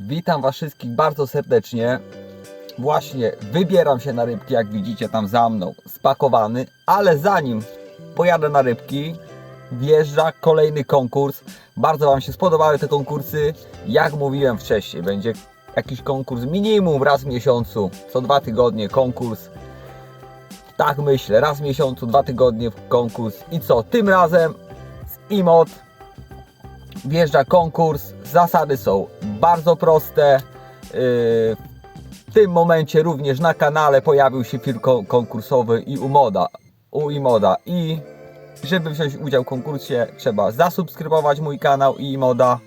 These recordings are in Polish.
Witam Was wszystkich bardzo serdecznie. Właśnie wybieram się na rybki, jak widzicie tam za mną, spakowany, ale zanim pojadę na rybki, wjeżdża kolejny konkurs. Bardzo Wam się spodobały te konkursy. Jak mówiłem wcześniej, będzie jakiś konkurs minimum raz w miesiącu, co dwa tygodnie konkurs. Tak myślę, raz w miesiącu, dwa tygodnie konkurs. I co, tym razem z IMOD wjeżdża konkurs. Zasady są bardzo proste. Yy, W tym momencie również na kanale pojawił się film ko- konkursowy i u moda, u Imoda. I żeby wziąć udział w konkursie, trzeba zasubskrybować mój kanał i Imoda,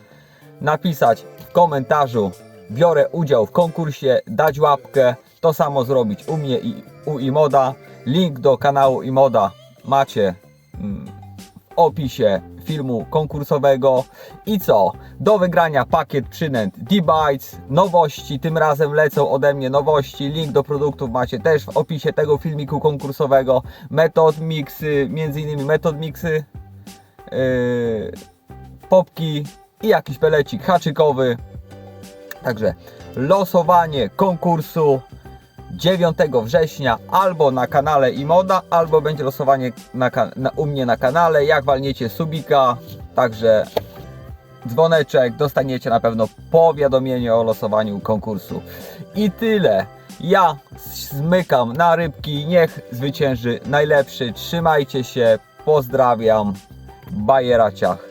napisać w komentarzu biorę udział w konkursie, dać łapkę, to samo zrobić u mnie i u Imoda. Link do kanału Imoda macie mm, w opisie filmu konkursowego. I co? Do wygrania pakiet przynęt D-Bytes, nowości, tym razem lecą ode mnie nowości. Link do produktów macie też w opisie tego filmiku konkursowego. Metod mixy, między innymi metod mixy, yy, popki i jakiś pelecik haczykowy. Także losowanie konkursu 9 września albo na kanale Imoda, albo będzie losowanie na, na, u mnie na kanale. Jak walniecie subika, także dzwoneczek, dostaniecie na pewno powiadomienie o losowaniu konkursu. I tyle. Ja zmykam na rybki. Niech zwycięży najlepszy. Trzymajcie się. Pozdrawiam. Bajeraciach.